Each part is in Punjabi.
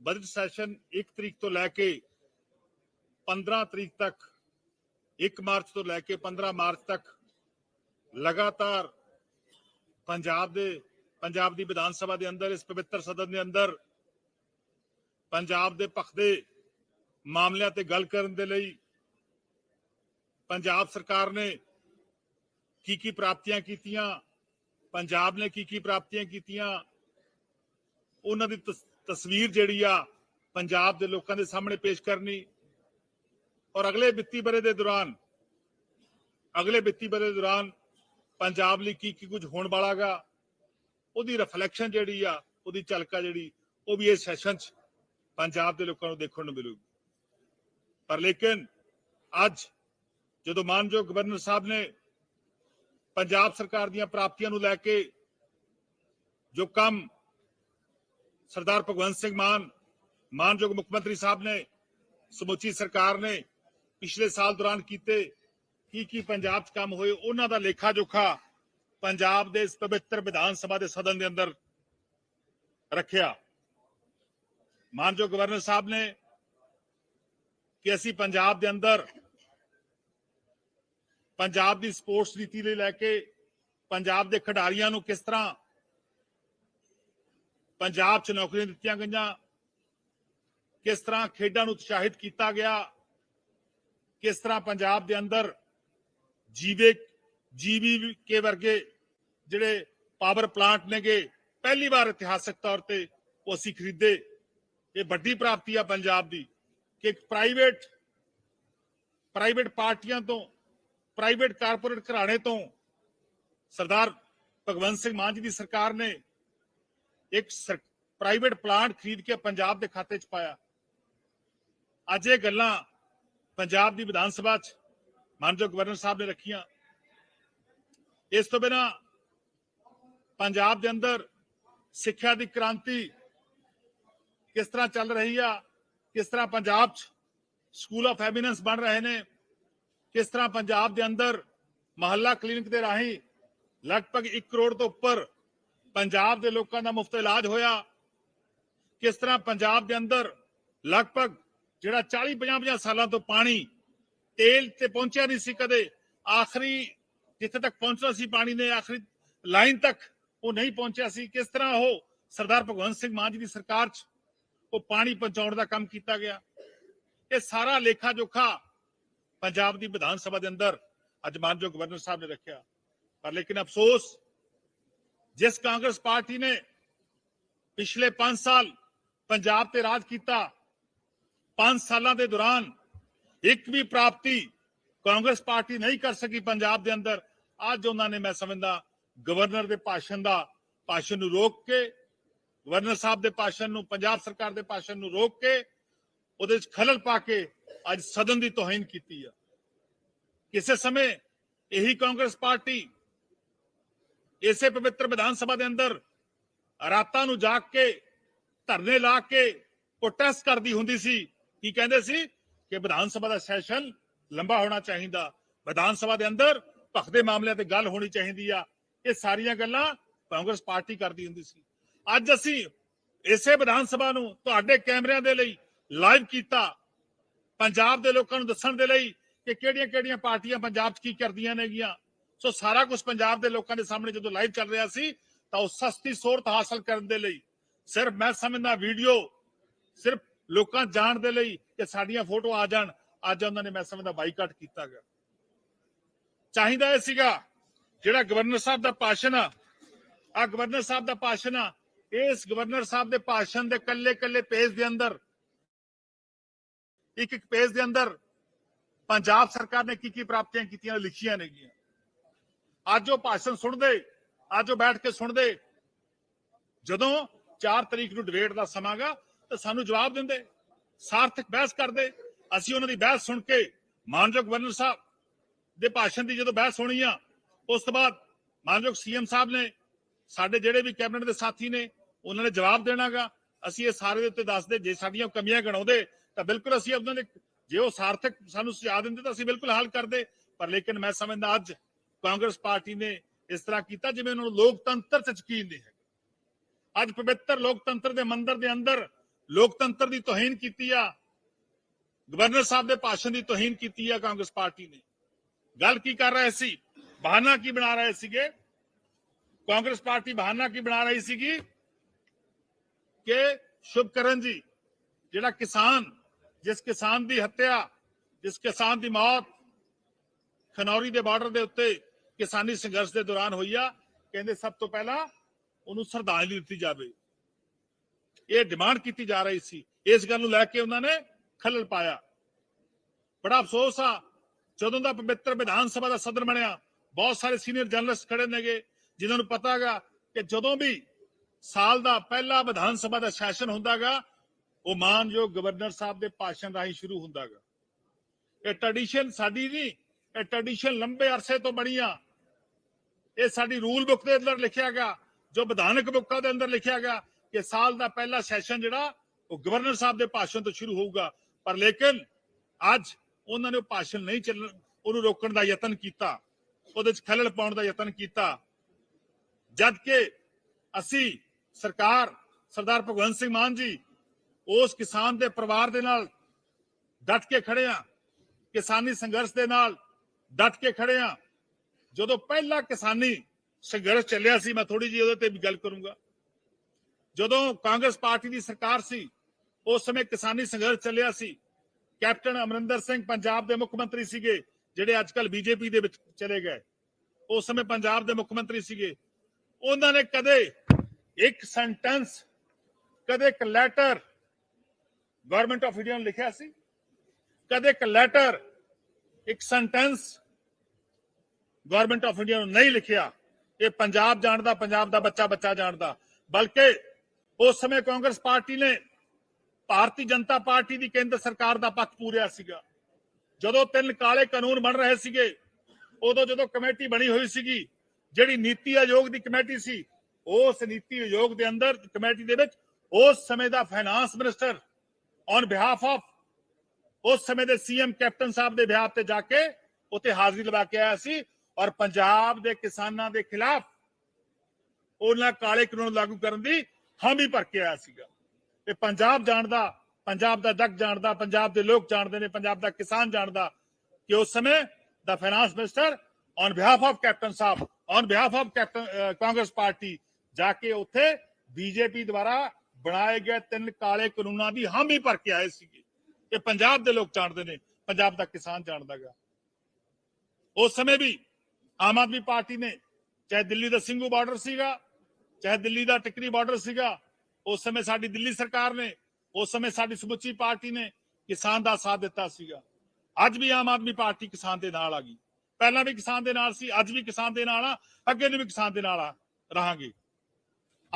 ਬਜਟ ਸੈਸ਼ਨ 1 ਤਰੀਕ ਤੋਂ ਲੈ ਕੇ 15 ਤਰੀਕ ਤੱਕ 1 ਮਾਰਚ ਤੋਂ ਲੈ ਕੇ 15 ਮਾਰਚ ਤੱਕ ਲਗਾਤਾਰ ਪੰਜਾਬ ਦੇ, ਪੰਜਾਬ ਦੀ ਵਿਧਾਨ ਸਭਾ ਦੇ ਅੰਦਰ, ਇਸ ਪਵਿੱਤਰ ਸਦਨ ਦੇ ਅੰਦਰ ਪੰਜਾਬ ਦੇ ਪੱਖ ਦੇ ਮਾਮਲਿਆਂ ਤੇ ਗੱਲ ਕਰਨ ਦੇ ਲਈ ਪੰਜਾਬ ਸਰਕਾਰ ਨੇ ਕੀ ਕੀ ਪ੍ਰਾਪਤੀਆਂ ਕੀਤੀਆਂ, ਪੰਜਾਬ ਨੇ ਕੀ ਕੀ ਪ੍ਰਾਪਤੀਆਂ ਕੀਤੀਆਂ, ਉਹਨਾਂ ਦੀ ਤਸ- ਤਸਵੀਰ ਜਿਹੜੀ ਆ ਪੰਜਾਬ ਦੇ ਲੋਕਾਂ ਦੇ ਸਾਹਮਣੇ ਪੇਸ਼ ਕਰਨੀ ਔਰ ਅਗਲੇ ਵਿੱਤੀ ਬਰੇ ਦੇ ਦੌਰਾਨ, ਅਗਲੇ ਵਿੱਤੀ ਬਰੇ ਦੇ ਦੌਰਾਨ ਪੰਜਾਬ ਲਈ ਕੀ ਕੀ ਕੁਝ ਹੋਣ ਵਾਲਾਗਾ ਉਹਦੀ ਰਿਫਲੈਕਸ਼ਨ ਜਿਹੜੀ ਆ, ਉਹਦੀ ਝਲਕਾ ਜਿਹੜੀ, ਉਹ ਵੀ ਇਸ ਸੈਸ਼ਨ 'ਚ ਪੰਜਾਬ ਦੇ ਲੋਕਾਂ ਨੂੰ ਦੇਖਣ ਨੂੰ ਮਿਲੂਗੀ। ਪਰ ਲੇਕਿਨ ਅੱਜ ਜਦੋਂ ਮਾਨਯੋਗ ਗਵਰਨਰ ਸਾਹਿਬ ਨੇ ਪੰਜਾਬ ਸਰਕਾਰ ਦੀਆਂ ਪ੍ਰਾਪਤੀਆਂ ਨੂੰ ਲੈ ਕੇ ਜੋ ਕੰਮ ਸਰਦਾਰ ਭਗਵੰਤ ਸਿੰਘ ਮਾਨ, ਮਾਨਯੋਗ ਮੁੱਖ ਮੰਤਰੀ ਸਾਹਿਬ ਨੇ, ਸਮੁੱਚੀ ਸਰਕਾਰ ਨੇ ਪਿਛਲੇ ਸਾਲ ਦੌਰਾਨ ਕੀਤੇ ਕੀ ਕੀ ਪੰਜਾਬ 'ਚ ਕੰਮ ਹੋਏ, ਉਹਨਾਂ ਦਾ ਲੇਖਾ ਜੋਖਾ ਪੰਜਾਬ ਦੇ ਇਸ ਪਵਿੱਤਰ ਵਿਧਾਨ ਸਭਾ ਦੇ ਸਦਨ ਦੇ ਅੰਦਰ ਰੱਖਿਆ। ਮਾਨਯੋਗ ਗਵਰਨਰ ਸਾਹਿਬ ਨੇ ਕਿ ਅਸੀਂ ਪੰਜਾਬ ਦੇ ਅੰਦਰ ਪੰਜਾਬ ਦੀ ਸਪੋਰਟਸ ਨੀਤੀ ਲਈ ਲੈ ਕੇ ਪੰਜਾਬ ਦੇ ਖਿਡਾਰੀਆਂ ਨੂੰ ਕਿਸ ਤਰ੍ਹਾਂ ਪੰਜਾਬ 'ਚ ਨੌਕਰੀਆਂ ਦਿੱਤੀਆਂ ਗਈਆਂ। ਕਿਸ ਤਰ੍ਹਾਂ ਖੇਡਾਂ ਨੂੰ ਉਤਸ਼ਾਹਿਤ ਕੀਤਾ ਗਿਆ। ਕਿਸ ਤਰ੍ਹਾਂ ਪੰਜਾਬ ਦੇ ਅੰਦਰ ਜੀਵੇ, ਜੀਵੀ ਕੇ ਵਰਗੇ ਜਿਹੜੇ ਪਾਵਰ ਪਲਾਂਟ ਨੇਗੇ, ਪਹਿਲੀ ਵਾਰ ਇਤਿਹਾਸਕ ਤੌਰ ਤੇ ਉਹ ਅਸੀਂ ਖਰੀਦੇ। ਇਹ ਵੱਡੀ ਪ੍ਰਾਪਤੀ ਆ ਪੰਜਾਬ ਦੀ ਕਿ ਇੱਕ ਪ੍ਰਾਈਵੇਟ ਪ੍ਰਾਈਵੇਟ ਪਾਰਟੀਆਂ ਤੋਂ ਪ੍ਰਾਈਵੇਟ ਕਾਰਪੋਰੇਟ ਘਰਾਣੇ ਤੋਂ ਸਰਦਾਰ ਭਗਵੰਤ ਸਿੰਘ ਮਾਨ ਜੀ ਦੀ ਸਰਕਾਰ ਨੇ ਇੱਕ ਪ੍ਰਾਈਵੇਟ ਪਲਾਂਟ ਖਰੀਦ ਕੇ ਪੰਜਾਬ ਦੇ ਖਾਤੇ 'ਚ ਪਾਇਆ। ਅੱਜ ਇਹ ਗੱਲਾਂ ਪੰਜਾਬ ਦੀ ਵਿਧਾਨ ਸਭਾ 'ਚ ਮਾਨਯੋਗ ਗਵਰਨਰ ਸਾਹਿਬ ਨੇ ਰੱਖੀਆਂ। ਇਸ ਤੋਂ ਬਿਨਾ ਪੰਜਾਬ ਦੇ ਅੰਦਰ ਸਿੱਖਿਆ ਦੀ ਕ੍ਰਾਂਤੀ ਕਿਸ ਤਰ੍ਹਾਂ ਚੱਲ ਰਹੀ ਆ, ਕਿਸ ਤਰ੍ਹਾਂ ਪੰਜਾਬ 'ਚ ਸਕੂਲ ਆਫ ਐਮੀਨੈਂਸ ਬਣ ਰਹੇ ਨੇ, ਕਿਸ ਤਰ੍ਹਾਂ ਪੰਜਾਬ ਦੇ ਅੰਦਰ ਮਹੱਲਾ ਕਲੀਨਿਕ ਦੇ ਰਾਹੀਂ ਲਗਭਗ 1 ਕਰੋੜ ਤੋਂ ਉੱਪਰ ਪੰਜਾਬ ਦੇ ਲੋਕਾਂ ਦਾ ਮੁਫਤ ਇਲਾਜ ਹੋਇਆ। ਕਿਸ ਤਰ੍ਹਾਂ ਪੰਜਾਬ ਦੇ ਅੰਦਰ ਲਗਭਗ ਜਿਹੜਾ 40 50 ਸਾਲਾਂ ਤੋਂ ਪਾਣੀ ਤੇਲ ਤੇ ਪਹੁੰਚਿਆ ਨਹੀਂ ਸੀ ਕਦੇ, ਆਖਰੀ ਜਿੱਥੇ ਤੱਕ ਪਹੁੰਚਣਾ ਸੀ ਪਾਣੀ ਨੇ, ਆਖਰੀ ਲਾਈਨ ਤੱਕ ਉਹ ਨਹੀਂ ਪਹੁੰਚਿਆ ਸੀ। ਕਿਸ ਤਰ੍ਹਾਂ ਉਹ ਸਰਦਾਰ ਭਗਵੰਤ ਸਿੰਘ ਮਾਨ ਜੀ ਦੀ ਸਰਕਾਰ 'ਚ ਉਹ ਪਾਣੀ ਪਹੁੰਚਾਉਣ ਦਾ ਕੰਮ ਕੀਤਾ ਗਿਆ। ਇਹ ਸਾਰਾ ਲੇਖਾ ਜੋਖਾ ਪੰਜਾਬ ਦੀ ਵਿਧਾਨ ਸਭਾ ਦੇ ਅੰਦਰ ਅੱਜ ਮਾਨਯੋਗ ਗਵਰਨਰ ਸਾਹਿਬ ਨੇ ਰੱਖਿਆ। ਪਰ ਲੇਕਿਨ ਅਫਸੋਸ ਜਿਸ ਕਾਂਗਰਸ ਪਾਰਟੀ ਨੇ ਪਿਛਲੇ 5 ਸਾਲ ਪੰਜਾਬ ਤੇ ਰਾਜ ਕੀਤਾ 5 ਸਾਲਾਂ ਦੇ ਦੌਰਾਨ ਇੱਕ ਵੀ ਪ੍ਰਾਪਤੀ ਕਾਂਗਰਸ ਪਾਰਟੀ ਨਹੀਂ ਕਰ ਸਕੀ ਪੰਜਾਬ ਦੇ ਅੰਦਰ, ਅੱਜ ਉਹਨਾਂ ਨੇ ਮੈਂ ਸਮਝਦਾ ਗਵਰਨਰ ਦੇ ਭਾਸ਼ਣ ਦਾ ਭਾਸ਼ਣ ਨੂੰ ਰੋਕ ਕੇ, ਗਵਰਨਰ ਸਾਹਿਬ ਦੇ ਭਾਸ਼ਣ ਨੂੰ, ਪੰਜਾਬ ਸਰਕਾਰ ਦੇ ਭਾਸ਼ਣ ਨੂੰ ਰੋਕ ਕੇ, ਉਹਦੇ ਵਿੱਚ ਖਲਲ ਪਾ ਕੇ ਅੱਜ ਸਦਨ ਦੀ ਤੋਹੀਨ ਕੀਤੀ ਆ। ਕਿਸੇ ਸਮੇਂ ਇਹੀ ਕਾਂਗਰਸ ਪਾਰਟੀ ਇਸੇ ਪਵਿੱਤਰ ਵਿਧਾਨ ਸਭਾ ਦੇ ਅੰਦਰ ਰਾਤਾਂ ਨੂੰ ਜਾਗ ਕੇ, ਧਰਨੇ ਲਾ ਕੇ ਪ੍ਰੋਟੈਸਟ ਕਰਦੀ ਹੁੰਦੀ ਸੀ। ਕੀ ਕਹਿੰਦੇ ਸੀ? ਕਿ ਵਿਧਾਨ ਸਭਾ ਦਾ ਸੈਸ਼ਨ ਲੰਬਾ ਹੋਣਾ ਚਾਹੀਦਾ। ਵਿਧਾਨ ਸਭਾ ਦੇ ਅੰਦਰ ਭਖਦੇ ਮਾਮਲਿਆਂ ਤੇ ਗੱਲ ਹੋਣੀ ਚਾਹੀਦੀ ਆ। ਇਹ ਸਾਰੀਆਂ ਗੱਲਾਂ ਕਾਂਗਰਸ ਪਾਰਟੀ ਕਰਦੀ ਹੁੰਦੀ ਸੀ। ਅੱਜ ਅਸੀਂ ਇਸੇ ਵਿਧਾਨ ਸਭਾ ਨੂੰ ਤੁਹਾਡੇ ਕੈਮਰਿਆਂ ਦੇ ਲਈ ਲਾਈਵ ਕੀਤਾ। ਪੰਜਾਬ ਦੇ ਲੋਕਾਂ ਨੂੰ ਦੱਸਣ ਦੇ ਲਈ ਕਿ ਕਿਹੜੀਆਂ-ਕਿਹੜੀਆਂ ਪਾਰਟੀਆਂ ਪੰਜਾਬ 'ਚ ਕੀ ਕਰਦੀਆਂ ਨੇਗੀਆਂ। ਸੋ ਸਾਰਾ ਕੁਝ ਪੰਜਾਬ ਦੇ ਲੋਕਾਂ ਦੇ ਸਾਹਮਣੇ ਜਦੋਂ ਲਾਈਵ ਚੱਲ ਰਿਹਾ ਸੀ, ਤਾਂ ਉਹ ਸਸਤੀ ਸੋਰਤ ਹਾਸਲ ਕਰਨ ਦੇ ਲਈ, ਸਿਰਫ ਮੈਂ ਸਮਝਦਾ ਵੀਡੀਓ ਸਿਰਫ ਲੋਕਾਂ ਜਾਣ ਦੇ ਲਈ ਕਿ ਸਾਡੀਆਂ ਫੋਟੋ ਆ ਜਾਣ, ਅੱਜ ਉਹਨਾਂ ਨੇ ਮੈਂ ਸਮਝਦਾ ਬਾਈਕਾਟ ਕੀਤਾ ਗਿਆ। ਚਾਹੀਦਾ ਇਹ ਸੀਗਾ, ਜਿਹੜਾ ਗਵਰਨਰ ਸਾਹਿਬ ਦਾ ਭਾਸ਼ਣ ਆ ਆ ਗਵਰਨਰ ਸਾਹਿਬ ਦਾ ਭਾਸ਼ਣ ਆ, ਇਸ ਗਵਰਨਰ ਸਾਹਿਬ ਦੇ ਭਾਸ਼ਣ ਦੇ ਕੱਲੇ ਕੱਲੇ ਪੇਜ ਦੇ ਅੰਦਰ ਇੱਕ ਇੱਕ ਪੇਜ ਦੇ ਅੰਦਰ ਪੰਜਾਬ ਸਰਕਾਰ ਨੇ ਕੀ ਕੀ ਪ੍ਰਾਪਤੀਆਂ ਕੀਤੀਆਂ ਲਿਖੀਆਂ ਨੇਗੀਆਂ। ਅੱਜ ਉਹ ਭਾਸ਼ਣ ਸੁਣਦੇ, ਅੱਜ ਉਹ ਬੈਠ ਕੇ ਸੁਣਦੇ। ਜਦੋਂ 4 ਤਰੀਕ ਨੂੰ ਡਿਬੇਟ ਦਾ ਸਮਾਂਗਾ ਤਾਂ ਸਾਨੂੰ ਜਵਾਬ ਦਿੰਦੇ, ਸਾਰਥਕ ਬਹਿਸ ਕਰਦੇ। ਅਸੀਂ ਉਹਨਾਂ ਦੀ ਬਹਿਸ ਸੁਣ ਕੇ ਮਾਨਯੋਗ ਗਵਰਨਰ ਸਾਹਿਬ ਦੇ ਭਾਸ਼ਣ ਦੀ ਜਦੋਂ ਬਹਿਸ ਹੋਣੀ ਆ, ਉਸ ਤੋਂ ਬਾਅਦ ਮਾਨਯੋਗ ਸੀਐਮ ਸਾਹਿਬ ਨੇ, ਸਾਡੇ ਜਿਹੜੇ ਵੀ ਕੈਬਨਿਟ ਦੇ ਸਾਥੀ ਨੇ, ਉਹਨਾਂ ਨੇ ਜਵਾਬ ਦੇਣਾਗਾ ਅਸੀਂ ਇਹ ਸਾਰੇ ਦੇ ਉੱਤੇ ਦੱਸਦੇ, ਜੇ ਸਾਡੀਆਂ ਕਮੀਆਂ ਗਣਾਉਂਦੇ, ਤਾਂ ਬਿਲਕੁਲ ਅਸੀਂ ਉਹਨਾਂ ਦੇ, ਜੇ ਉਹ ਸਾਰਥਕ ਸਾਨੂੰ ਸੁਝਾਅ ਦਿੰਦੇ, ਤਾਂ ਅਸੀਂ ਬਿਲਕੁਲ ਹੱਲ ਕਰਦੇ। ਪਰ ਲੇਕਿਨ ਮੈਂ ਸਮਝਦਾ ਅੱਜ ਕਾਂਗਰਸ ਪਾਰਟੀ ਨੇ ਇਸ ਤਰ੍ਹਾਂ ਕੀਤਾ ਜਿਵੇਂ ਉਹਨਾਂ ਨੂੰ ਲੋਕਤੰਤਰ 'ਚ ਯਕੀਨ ਨਹੀਂ ਹੈ ਅੱਜ ਪਵਿੱਤਰ ਲੋਕਤੰਤਰ ਦੇ ਮੰਦਰ ਦੇ ਅੰਦਰ ਲੋਕਤੰਤਰ ਦੀ ਤੋਹੀਨ ਕੀਤੀ ਆ। ਗਵਰਨਰ ਸਾਹਿਬ ਦੇ ਭਾਸ਼ਣ ਦੀ ਤੋਹੀਨ ਕੀਤੀ ਆ ਕਾਂਗਰਸ ਪਾਰਟੀ ਨੇ। ਗੱਲ ਕੀ ਕਰ ਰਹੇ ਸੀ? ਬਹਾਨਾ ਕੀ ਬਣਾ ਰਹੇ ਸੀਗੇ? ਕਾਂਗਰਸ ਪਾਰਟੀ ਬਹਾਨਾ ਕੀ ਬਣਾ ਰਹੀ ਸੀਗੀ? ਕਿ ਸ਼ੁਭਕਰਨ ਜੀ, ਜਿਹੜਾ ਕਿਸਾਨ, ਜਿਸ ਕਿਸਾਨ ਦੀ ਹੱਤਿਆ, ਜਿਸ ਕਿਸਾਨ ਦੀ ਮੌਤ ਖਨੌਰੀ ਦੇ ਬਾਰਡਰ ਦੇ ਉੱਤੇ ਕਿਸਾਨੀ ਸੰਘਰਸ਼ ਦੇ ਦੌਰਾਨ ਹੋਈ ਆ, ਕਹਿੰਦੇ ਸਭ ਤੋਂ ਪਹਿਲਾਂ ਉਹਨੂੰ ਸ਼ਰਧਾਂਜਲੀ ਦਿੱਤੀ ਜਾਵੇ। ਇਹ ਡਿਮਾਂਡ ਕੀਤੀ ਜਾ ਰਹੀ ਸੀ। ਇਸ ਗੱਲ ਨੂੰ ਲੈ ਕੇ ਉਹਨਾਂ ਨੇ ਖਲਲ ਪਾਇਆ। ਬੜਾ ਅਫਸੋਸ ਆ, ਜਦੋਂ ਦਾ ਪਵਿੱਤਰ ਵਿਧਾਨ ਸਭਾ ਦਾ ਸਦਨ ਬਣਿਆ, ਬਹੁਤ ਸਾਰੇ ਸੀਨੀਅਰ ਜਰਨਲਿਸਟ ਖੜੇ ਨੇਗੇ, ਜਿਨ੍ਹਾਂ ਨੂੰ ਪਤਾ ਕਿ ਜਦੋਂ ਵੀ ਸਾਲ ਦਾ ਪਹਿਲਾ ਵਿਧਾਨ ਸਭਾ ਦਾ ਸੈਸ਼ਨ ਹੁੰਦਾਗਾ, ਉਹ ਮਾਨਯੋਗ ਗਵਰਨਰ ਸਾਹਿਬ ਦੇ ਭਾਸ਼ਣ ਰਾਹੀਂ ਸ਼ੁਰੂ ਹੁੰਦਾਗਾ। ਇਹ ਟ੍ਰੈਡੀਸ਼ਨ ਸਾਡੀ ਨਹੀਂ, ਇਹ ਟ੍ਰੈਡੀਸ਼ਨ ਲੰਬੇ ਅਰਸੇ ਤੋਂ ਬਣੀ ਆ। ਇਹ ਸਾਡੀ ਰੂਲ ਬੁੱਕ ਦੇ ਅੰਦਰ ਲਿਖਿਆ ਗਿਆ, ਜੋ ਵਿਧਾਨਕ ਬੁੱਕਾਂ ਦੇ ਅੰਦਰ ਲਿਖਿਆ ਗਿਆ ਕਿ ਸਾਲ ਦਾ ਪਹਿਲਾ ਸੈਸ਼ਨ ਜਿਹੜਾ, ਉਹ ਗਵਰਨਰ ਸਾਹਿਬ ਦੇ ਭਾਸ਼ਣ ਤੋਂ ਸ਼ੁਰੂ ਹੋਊਗਾ। ਪਰ ਲੇਕਿਨ ਅੱਜ ਉਹਨਾਂ ਨੇ ਉਹ ਭਾਸ਼ਣ ਨਹੀਂ ਚੱਲਣ, ਉਹਨੂੰ ਰੋਕਣ ਦਾ ਯਤਨ ਕੀਤਾ, ਉਹਦੇ ਚ ਖਲਲ ਪਾਉਣ ਦਾ ਯਤਨ ਕੀਤਾ। ਜਦ ਕਿ ਅਸੀਂ ਸਰਕਾਰ, ਸਰਦਾਰ ਭਗਵੰਤ ਸਿੰਘ ਮਾਨ ਜੀ, ਉਸ ਕਿਸਾਨ ਦੇ ਪਰਿਵਾਰ ਦੇ ਨਾਲ ਡਟ ਕੇ ਖੜੇ ਆ ਕਿਸਾਨੀ ਸੰਘਰਸ਼ ਦੇ ਨਾਲ ਡਟ ਕੇ ਖੜੇ ਆ ਜਦੋਂ ਪਹਿਲਾ ਕਿਸਾਨੀ ਸੰਘਰਸ਼ ਚੱਲਿਆ ਸੀ, ਮੈਂ ਥੋੜੀ ਜਿਹੀ ਉਹਦੇ ਤੇ ਵੀ ਗੱਲ ਕਰੂੰਗਾ। ਜਦੋਂ ਕਾਂਗਰਸ ਪਾਰਟੀ ਦੀ ਸਰਕਾਰ ਸੀ, ਉਸ ਸਮੇਂ ਕਿਸਾਨੀ ਸੰਘਰਸ਼ ਚੱਲਿਆ ਸੀ। ਕੈਪਟਨ ਅਮਰਿੰਦਰ ਸਿੰਘ ਪੰਜਾਬ ਦੇ ਮੁੱਖ ਮੰਤਰੀ ਸੀਗੇ, ਜਿਹੜੇ ਅੱਜ ਕੱਲ ਬੀਜੇਪੀ ਦੇ ਵਿੱਚ ਚਲੇ ਗਏ। ਉਸ ਸਮੇਂ ਪੰਜਾਬ ਦੇ ਮੁੱਖ ਮੰਤਰੀ ਸੀਗੇ। ਉਹਨਾਂ ਨੇ ਕਦੇ ਇੱਕ ਸੈਂਟੈਂਸ ਕਦੇ ਇੱਕ ਲੈਟਰ ਗਵਰਨਮੈਂਟ ਆਫ ਇੰਡੀਆ ਨੂੰ ਲਿਖਿਆ ਸੀ। ਕਦੇ ਇੱਕ ਲੈਟਰ ਇੱਕ ਸੈਂਟੈਂਸ ਗਵਰਨਮੈਂਟ ਆਫ ਇੰਡੀਆ ਨੂੰ ਨਹੀਂ ਲਿਖਿਆ। ਇਹ ਪੰਜਾਬ ਜਾਣਦਾ ਪੰਜਾਬ ਦਾ ਬੱਚਾ ਬੱਚਾ ਜਾਣਦਾ ਬਲਕਿ ਉਸ ਸਮੇਂ ਕਾਂਗਰਸ ਪਾਰਟੀ ਨੇ ਭਾਰਤੀ ਜਨਤਾ ਪਾਰਟੀ ਦੀ ਕੇਂਦਰ ਸਰਕਾਰ ਦਾ ਪੱਖ ਪੂਰਿਆ ਸੀਗਾ। ਜਦੋਂ ਤਿੰਨ ਕਾਲੇ ਕਾਨੂੰਨ ਬਣ ਰਹੇ ਸੀਗੇ, ਉਦੋਂ ਜਦੋਂ ਕਮੇਟੀ ਬਣੀ ਹੋਈ ਸੀਗੀ, ਜਿਹੜੀ ਨੀਤੀ ਆਯੋਗ ਦੀ ਕਮੇਟੀ ਸੀ, ਉਸ ਨੀਤੀ ਆਯੋਗ ਦੇ ਅੰਦਰ, ਕਮੇਟੀ ਦੇ ਵਿੱਚ, ਉਸ ਸਮੇਂ ਦਾ finance minister on behalf of ਉਸ ਸਮੇਂ ਦੇ ਸੀਐਮ ਕੈਪਟਨ ਸਾਹਿਬ ਦੇ ਬਿਹਾਫ ਤੇ ਜਾ ਕੇ ਉੱਥੇ ਹਾਜ਼ਰੀ ਲਵਾ ਕੇ ਆਇਆ ਸੀ। ਔਰ ਪੰਜਾਬ ਦੇ ਕਿਸਾਨਾਂ ਦੇ ਖਿਲਾਫ ਉਹਨਾਂ ਕਾਲੇ ਕਾਨੂੰਨ ਲਾਗੂ ਕਰਨ ਦੀ ਹਾਮੀ ਭਰ ਕੇ ਆਇਆ ਸੀਗਾ। ਤੇ ਪੰਜਾਬ ਜਾਣਦਾ, ਪੰਜਾਬ ਦਾ ਜੱਗ ਜਾਣਦਾ, ਪੰਜਾਬ ਦੇ ਲੋਕ ਜਾਣਦੇ ਨੇ, ਪੰਜਾਬ ਦਾ ਕਿਸਾਨ ਜਾਣਦਾ ਕਿ ਉਸ ਸਮੇਂ ਦਾ finance minister on behalf of captain Sahib on behalf of captain Congress party ਜਾ ਕੇ ਉੱਥੇ ਬੀਜੇਪੀ ਦੁਆਰਾ ਬਣਾਏ ਗਏ ਤਿੰਨ ਕਾਲੇ ਕਾਨੂੰਨਾਂ ਦੀ ਹਾਮੀ ਭਰ ਕੇ ਆਏ ਸੀਗੇ ਇਹ ਪੰਜਾਬ ਦੇ ਲੋਕ ਜਾਣਦੇ ਨੇ, ਪੰਜਾਬ ਦਾ ਕਿਸਾਨ ਜਾਣਦਾਗਾ। ਉਸ ਸਮੇਂ ਵੀ ਆਮ ਆਦਮੀ ਪਾਰਟੀ ਨੇ, ਚਾਹੇ ਦਿੱਲੀ ਦਾ ਸਿੰਘੂ ਬਾਰਡਰ ਸੀਗਾ, ਚਾਹੇ ਦਿੱਲੀ ਦਾ ਟਿਕਰੀ ਬਾਰਡਰ ਸੀਗਾ, ਉਸ ਸਮੇਂ ਸਾਡੀ ਦਿੱਲੀ ਸਰਕਾਰ ਨੇ, ਉਸ ਸਮੇਂ ਸਾਡੀ ਸਮੁੱਚੀ ਪਾਰਟੀ ਨੇ ਕਿਸਾਨ ਦਾ ਸਾਥ ਦਿੱਤਾ ਸੀਗਾ। ਅੱਜ ਵੀ ਆਮ ਆਦਮੀ ਪਾਰਟੀ ਕਿਸਾਨ ਦੇ ਨਾਲ ਆ ਗਈ। ਪਹਿਲਾਂ ਵੀ ਕਿਸਾਨ ਦੇ ਨਾਲ ਸੀ, ਅੱਜ ਵੀ ਕਿਸਾਨ ਦੇ ਨਾਲ ਆ, ਅੱਗੇ ਨੂੰ ਵੀ ਕਿਸਾਨ ਦੇ ਨਾਲ ਆ, ਰਹਾਂਗੇ।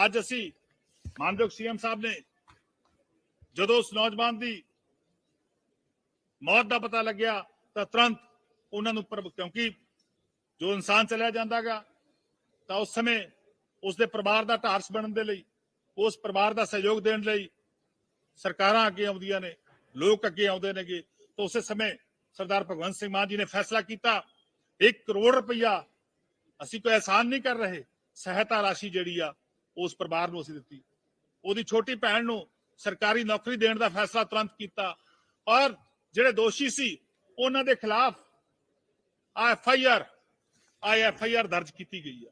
ਅੱਜ ਅਸੀਂ ਮਾਨਯੋਗ ਸੀਐਮ ਸਾਹਿਬ ਨੇ, ਜਦੋਂ ਉਸ ਨੌਜਵਾਨ ਦੀ ਮੌਤ ਦਾ ਪਤਾ ਲੱਗਿਆ, ਤਾਂ ਤੁਰੰਤ ਉਹਨਾਂ ਨੂੰ ਪਰ ਕਿਉਂਕਿ ਜੋ ਇਨਸਾਨ ਚਲਿਆ ਜਾਂਦਾਗਾ, ਤਾਂ ਉਸ ਸਮੇਂ ਉਸ ਦੇ ਪਰਿਵਾਰ ਦਾ ਢਾਰਸ ਬਣਨ ਦੇ ਲਈ, ਉਸ ਪਰਿਵਾਰ ਦਾ ਸਹਿਯੋਗ ਦੇਣ ਲਈ ਸਰਕਾਰਾਂ ਅੱਗੇ ਆਉਂਦੀਆਂ ਨੇ, ਲੋਕ ਅੱਗੇ ਆਉਂਦੇ ਨੇਗੇ। ਤਾਂ ਉਸੇ ਸਮੇਂ ਸਰਦਾਰ ਭਗਵੰਤ ਸਿੰਘ ਮਾਨ ਜੀ ਨੇ ਫੈਸਲਾ ਕੀਤਾ 1 ਕਰੋੜ ਰੁਪਈਆ ਅਸੀਂ ਕੋਈ ਅਹਿਸਾਨ ਨਹੀਂ ਕਰ ਰਹੇ, ਸਹਾਇਤਾ ਰਾਸ਼ੀ ਜਿਹੜੀ ਆ, ਉਸ ਪਰਿਵਾਰ ਨੂੰ ਅਸੀਂ ਦਿੱਤੀ। ਉਹਦੀ ਛੋਟੀ ਭੈਣ ਨੂੰ ਸਰਕਾਰੀ ਨੌਕਰੀ ਦੇਣ ਦਾ ਫੈਸਲਾ ਤੁਰੰਤ ਕੀਤਾ। ਔਰ ਜਿਹੜੇ ਦੋਸ਼ੀ ਸੀ, ਉਹਨਾਂ ਦੇ ਖਿਲਾਫ F I R F I R R ਦਰਜ ਕੀਤੀ ਗਈ ਆ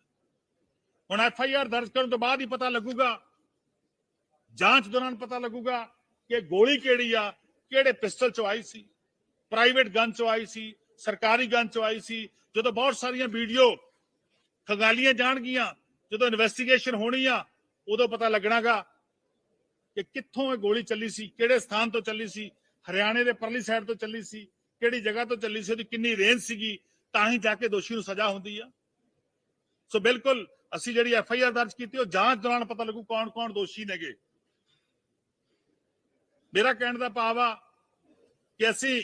ਹੁਣ ਐਫ ਆਈ ਆਰ ਦਰਜ ਕਰਨ ਤੋਂ ਬਾਅਦ ਹੀ ਪਤਾ ਲੱਗੂਗਾ ਜਾਂਚ ਦੌਰਾਨ ਪਤਾ ਲੱਗੂਗਾ ਕਿ ਗੋਲੀ ਕਿਹੜੀ ਆ ਕਿਹੜੇ ਪਿਸਟਲ ਚੋਂ ਆਈ ਸੀ ਪ੍ਰਾਈਵੇਟ ਗਨ ਚੋਂ ਆਈ ਸੀ ਸਰਕਾਰੀ ਗਨ ਚੋਂ ਆਈ ਸੀ ਜਦੋਂ ਬਹੁਤ ਸਾਰੀਆਂ ਵੀਡੀਓ ਖਗਾਲੀਆਂ ਜਾਣਗੀਆਂ ਜਦੋਂ ਇਨਵੈਸਟੀਗੇਸ਼ਨ ਹੋਣੀ ਆ ਉਦੋਂ ਪਤਾ ਲੱਗਣਾਗਾ ਕਿ ਕਿੱਥੋਂ ਇਹ ਗੋਲੀ ਚੱਲੀ ਸੀ ਕਿਹੜੇ ਸਥਾਨ ਤੋਂ ਚੱਲੀ ਸੀ ਹਰਿਆਣੇ ਦੇ ਪਰਲੀ ਸਾਈਡ ਤੋਂ ਚੱਲੀ ਸੀ ਕਿਹੜੀ ਜਗ੍ਹਾ ਤੋਂ ਚੱਲੀ ਸੀ ਉਹਦੀ ਕਿੰਨੀ ਰੇਂਜ ਸੀਗੀ ਤਾਂ ਹੀ ਜਾ ਕੇ ਦੋਸ਼ੀ ਨੂੰ ਸਜ਼ਾ ਹੁੰਦੀ ਆ। ਸੋ ਬਿਲਕੁਲ, ਅਸੀਂ ਜਿਹੜੀ ਐਫ ਆਈ ਆਰ ਦਰਜ ਕੀਤੀ, ਉਹ ਜਾਂਚ ਦੌਰਾਨ ਪਤਾ ਲੱਗੂ ਕੌਣ ਕੌਣ ਦੋਸ਼ੀ ਨੇਗੇ। ਮੇਰਾ ਕਹਿਣ ਦਾ ਭਾਵ ਆ ਕਿ ਅਸੀਂ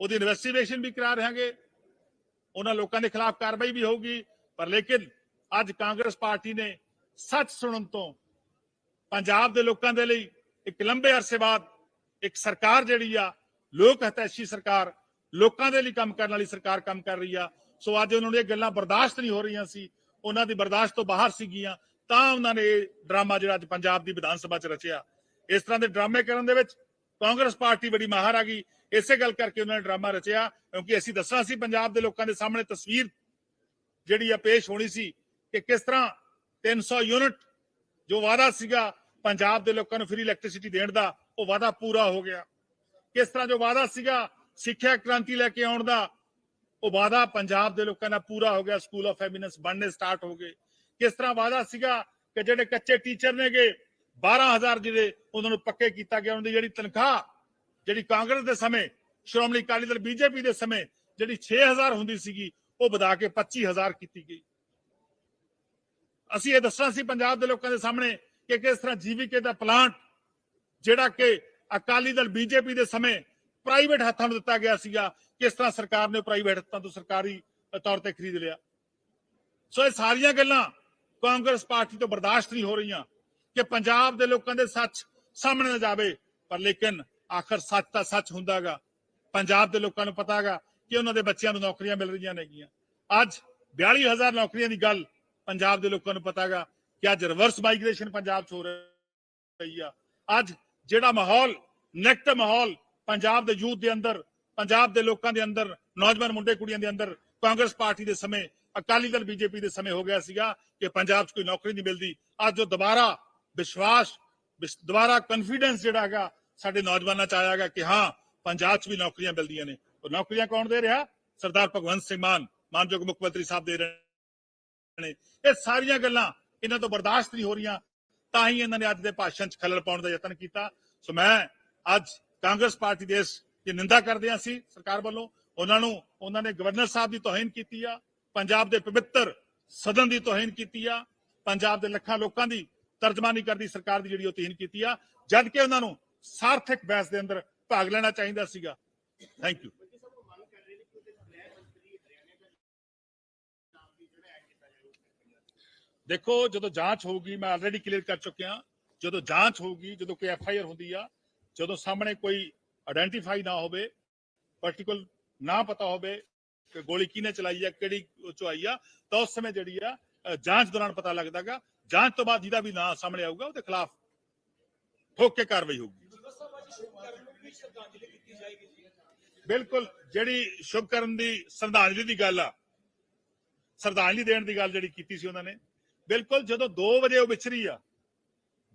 ਉਹਦੀ ਇਨਵੈਸਟੀਗੇਸ਼ਨ ਵੀ ਕਰਾ ਰਹਾਂਗੇ ਉਹਨਾਂ ਲੋਕਾਂ ਦੇ ਖਿਲਾਫ ਕਾਰਵਾਈ ਵੀ ਹੋਊਗੀ, ਪਰ ਲੇਕਿਨ ਅੱਜ ਕਾਂਗਰਸ ਪਾਰਟੀ ਨੇ ਸੱਚ ਸੁਣਨ ਤੋਂ ਪੰਜਾਬ ਦੇ ਲੋਕਾਂ ਦੇ ਲਈ ਇੱਕ ਲੰਬੇ ਅਰਸੇ ਬਾਅਦ ਇੱਕ ਸਰਕਾਰ ਜਿਹੜੀ ਆ, ਲੋਕ ਹਤੈਸ਼ੀ ਸਰਕਾਰ ਲੋਕਾਂ ਦੇ ਲਈ ਕੰਮ ਕਰਨ ਵਾਲੀ ਸਰਕਾਰ ਕੰਮ ਕਰ ਰਹੀ ਆ। ਸੋ ਅੱਜ ਉਹਨਾਂ ਨੂੰ ਇਹ ਗੱਲਾਂ ਬਰਦਾਸ਼ਤ ਨਹੀਂ ਹੋ ਰਹੀਆਂ ਸੀ। ਉਹਨਾਂ ਦੀ ਬਰਦਾਸ਼ਤ ਤੋਂ ਬਾਹਰ ਸੀਗੀਆਂ। ਤਾਂ ਉਹਨਾਂ ਨੇ ਇਹ ਡਰਾਮਾ ਜਿਹੜਾ ਅੱਜ ਪੰਜਾਬ ਦੀ ਵਿਧਾਨ ਸਭਾ 'ਚ ਰਚਿਆ। ਇਸ ਤਰ੍ਹਾਂ ਦੇ ਡਰਾਮੇ ਕਰਨ ਦੇ ਵਿੱਚ ਕਾਂਗਰਸ ਪਾਰਟੀ ਬੜੀ ਮਾਹਰ ਆ ਗਈ। ਇਸੇ ਗੱਲ ਕਰਕੇ ਉਹਨਾਂ ਨੇ ਡਰਾਮਾ ਰਚਿਆ। ਕਿਉਂਕਿ ਅਸੀਂ ਦੱਸਣਾ ਸੀ ਪੰਜਾਬ ਦੇ ਲੋਕਾਂ ਦੇ ਸਾਹਮਣੇ ਤਸਵੀਰ ਜਿਹੜੀ ਆ ਪੇਸ਼ ਹੋਣੀ ਸੀ ਕਿ ਕਿਸ ਤਰ੍ਹਾਂ 300 ਯੂਨਿਟ ਜੋ ਵਾਅਦਾ ਸੀਗਾ ਪੰਜਾਬ ਦੇ ਲੋਕਾਂ ਨੂੰ ਫ੍ਰੀ ਇਲੈਕਟ੍ਰਿਸਿਟੀ ਦੇਣ ਦਾ, ਉਹ ਵਾਅਦਾ ਪੂਰਾ ਹੋ ਗਿਆ। ਕਿਸ ਤਰ੍ਹਾਂ ਜੋ ਵਾਅਦਾ ਸੀਗਾ ਸਿੱਖਿਆ ਕ੍ਰਾਂਤੀ ਲੈ ਕੇ ਆਉਣ ਦਾ ਉਹ ਵਾਅਦਾ ਪੰਜਾਬ ਦੇ ਲੋਕਾਂ ਦਾ ਪੂਰਾ ਹੋ ਗਿਆ ਸਕੂਲ ਆਫ ਐਮਿਨੈਂਸ ਬਣਨੇ ਸਟਾਰਟ ਹੋ ਗਏ। ਕਿਸ ਤਰ੍ਹਾਂ ਵਾਅਦਾ ਸੀਗਾ ਕਿ ਜਿਹੜੇ ਕੱਚੇ ਟੀਚਰ ਨੇਗੇ 12000 ਜਿਹੜੇ ਉਹਨਾਂ ਨੂੰ ਪੱਕੇ ਕੀਤਾ ਗਿਆ, ਉਹਨਾਂ ਦੀ ਜਿਹੜੀ ਤਨਖਾਹ, ਜਿਹੜੀ ਕਾਂਗਰਸ ਦੇ ਸਮੇਂ, ਸ਼੍ਰੋਮਣੀ ਅਕਾਲੀ ਦਲ ਬੀਜੇਪੀ ਦੇ ਸਮੇਂ ਜਿਹੜੀ 6000 ਹੁੰਦੀ ਸੀਗੀ, ਉਹ ਵਧਾ ਕੇ 25000 ਕੀਤੀ ਗਈ। ਅਸੀਂ ਇਹ ਦੱਸਣਾ ਸੀ ਪੰਜਾਬ ਦੇ ਲੋਕਾਂ ਦੇ ਸਾਹਮਣੇ ਕਿ ਕਿਸ ਤਰ੍ਹਾਂ ਜੀਵੀਕੇ ਦਾ ਪਲਾਂਟ ਜਿਹੜਾ ਕਿ ਅਕਾਲੀ ਦਲ ਬੀਜੇਪੀ ਦੇ ਸਮੇਂ ਪ੍ਰਾਈਵੇਟ ਹੱਥਾਂ ਨੂੰ ਦਿੱਤਾ ਗਿਆ ਸੀਗਾ ਕਿਸ ਤਰ੍ਹਾਂ ਸਰਕਾਰ ਨੇ ਪ੍ਰਾਈਵੇਟ ਹੱਥਾਂ ਤੋਂ ਸਰਕਾਰੀ ਤੌਰ ਤੇ ਖਰੀਦ ਲਿਆ। ਸੋ ਇਹ ਸਾਰੀਆਂ ਗੱਲਾਂ ਕਾਂਗਰਸ ਪਾਰਟੀ ਤੋਂ ਬਰਦਾਸ਼ਤ ਨਹੀਂ ਹੋ ਰਹੀਆਂ ਕਿ ਪੰਜਾਬ ਦੇ ਲੋਕਾਂ ਦੇ ਸੱਚ ਸਾਹਮਣੇ ਨਾ ਜਾਵੇ, ਪਰ ਲੇਕਿਨ ਆਖਰ ਸੱਚ ਤਾਂ ਸੱਚ ਹੁੰਦਾਗਾ। ਪੰਜਾਬ ਦੇ ਲੋਕਾਂ ਨੂੰ ਪਤਾਗਾ ਕਿ ਉਹਨਾਂ ਦੇ ਬੱਚਿਆਂ ਨੂੰ ਨੌਕਰੀਆਂ ਮਿਲ ਰਹੀਆਂ ਨੇਗੀਆਂ। ਅੱਜ 42000 ਨੌਕਰੀਆਂ ਦੀ ਗੱਲ ਪੰਜਾਬ ਦੇ ਲੋਕਾਂ ਨੂੰ ਪਤਾਗਾ ਕਿ ਅੱਜ ਰਿਵਰਸ ਮਾਈਗ੍ਰੇਸ਼ਨ ਪੰਜਾਬ 'ਚ ਹੋ ਰਹੀ ਆ। ਅੱਜ ਜਿਹੜਾ ਮਾਹੌਲ ਨੈਕਟ ਮਾਹੌਲ ਪੰਜਾਬ ਦੇ ਯੂਥ ਦੇ ਅੰਦਰ, ਪੰਜਾਬ ਦੇ ਲੋਕਾਂ ਦੇ ਅੰਦਰ, ਨੌਜਵਾਨ ਮੁੰਡੇ ਕੁੜੀਆਂ ਦੇ ਅੰਦਰ ਕਾਂਗਰਸ ਪਾਰਟੀ ਦੇ ਸਮੇਂ, ਅਕਾਲੀ ਦਲ ਬੀਜੇਪੀ ਦੇ ਸਮੇਂ ਹੋ ਗਿਆ ਸੀਗਾ ਕਿ ਪੰਜਾਬ 'ਚ ਕੋਈ ਨੌਕਰੀ ਨਹੀਂ ਮਿਲਦੀ। ਅੱਜ ਜੋ ਦੁਬਾਰਾ ਵਿਸ਼ਵਾਸ ਦੁਬਾਰਾ ਕੌਨਫੀਡੈਂਸ ਜਿਹੜਾ ਹੈਗਾ ਸਾਡੇ ਨੌਜਵਾਨਾਂ 'ਚ ਆਇਆ ਹੈਗਾ ਕਿ ਹਾਂ, ਪੰਜਾਬ 'ਚ ਵੀ ਨੌਕਰੀਆਂ ਮਿਲਦੀਆਂ ਨੇ। ਉਹ ਨੌਕਰੀਆਂ ਕੌਣ ਦੇ ਰਿਹਾ? ਸਰਦਾਰ ਭਗਵੰਤ ਸਿੰਘ ਮਾਨ, ਮਾਨਯੋਗ ਮੁੱਖ ਮੰਤਰੀ ਸਾਹਿਬ ਦੇ ਰਹੇ ਨੇ। ਇਹ ਸਾਰੀਆਂ ਗੱਲਾਂ ਇਹਨਾਂ ਤੋਂ ਬਰਦਾਸ਼ਤ ਨਹੀਂ ਹੋ ਰਹੀਆਂ, ਤਾਂ ਹੀ ਇਹਨਾਂ ਨੇ ਅੱਜ ਦੇ ਭਾਸ਼ਣ 'ਚ ਖਲਲ ਪਾਉਣ ਦਾ ਯਤਨ ਕੀਤਾ। ਸੋ ਮੈਂ ਅੱਜ ਕਾਂਗਰਸ ਪਾਰਟੀ ਦੇ ਇਸ ਦੀ ਨਿੰਦਾ ਕਰਦੇ ਹਾਂ ਅਸੀਂ ਸਰਕਾਰ ਵੱਲੋਂ। ਉਹਨਾਂ ਨੂੰ, ਉਹਨਾਂ ਨੇ ਗਵਰਨਰ ਸਾਹਿਬ ਦੀ ਤੋਹੀਨ ਕੀਤੀ ਆ, ਪੰਜਾਬ ਦੇ ਪਵਿੱਤਰ ਸਦਨ ਦੀ ਤੋਹੀਨ ਕੀਤੀ ਆ, ਪੰਜਾਬ ਦੇ ਲੱਖਾਂ ਲੋਕਾਂ ਦੀ ਤਰਜਮਾਨੀ ਕਰਦੀ ਸਰਕਾਰ ਦੀ ਜਿਹੜੀ ਉਹ ਤੋਹੀਨ ਕੀਤੀ ਆ ਜਦ ਕਿ ਉਹਨਾਂ ਨੂੰ ਸਾਰਥਕ ਬਹਿਸ ਦੇ ਅੰਦਰ ਭਾਗ ਲੈਣਾ ਚਾਹੀਦਾ ਸੀਗਾ। ਥੈਂਕ ਯੂ ਦੇਖੋ, ਜਦੋਂ ਜਾਂਚ ਹੋਊਗੀ, ਮੈਂ ਆਲਰੇਡੀ ਕਲੀਅਰ ਕਰ ਚੁੱਕਿਆ, ਜਦੋਂ ਜਾਂਚ ਹੋਊਗੀ, ਜਦੋਂ ਕੋਈ ਐਫ ਆਈ ਆਰ ਹੁੰਦੀ ਆ ਜਦੋਂ ਸਾਹਮਣੇ ਕੋਈ ਆਇਡੈਂਟੀਫਾਈ ਨਾ ਹੋਵੇ ਪਾਰਟਿਕੂਲਰ ਨਾ ਪਤਾ ਹੋਵੇ ਕਿ ਗੋਲੀ ਕਿਹਨੇ ਚਲਾਈ ਆ, ਕਿਹੜੀ ਉਹ ਆ, ਤਾਂ ਉਸ ਸਮੇਂ ਜਿਹੜੀ ਆ ਜਾਂਚ ਦੌਰਾਨ ਪਤਾ ਲੱਗਦਾਗਾ ਜਾਂਚ ਤੋਂ ਬਾਅਦ ਜਿਹਦਾ ਵੀ ਨਾਂ ਸਾਹਮਣੇ ਆਊਗਾ, ਉਹਦੇ ਖਿਲਾਫ ਠੋਕ ਕੇ ਕਾਰਵਾਈ ਹੋਊਗੀ। ਬਿਲਕੁਲ, ਜਿਹੜੀ ਸ਼ੁਭਕਰਨ ਦੀ ਸ਼ਰਧਾਂਜਲੀ ਦੀ ਗੱਲ ਆ, ਸ਼ਰਧਾਂਜਲੀ ਦੇਣ ਦੀ ਗੱਲ ਜਿਹੜੀ ਕੀਤੀ ਸੀ ਉਹਨਾਂ ਨੇ, ਬਿਲਕੁਲ ਜਦੋਂ 2 ਵਜੇ ਉਹ ਵਿਚਰੀ ਆ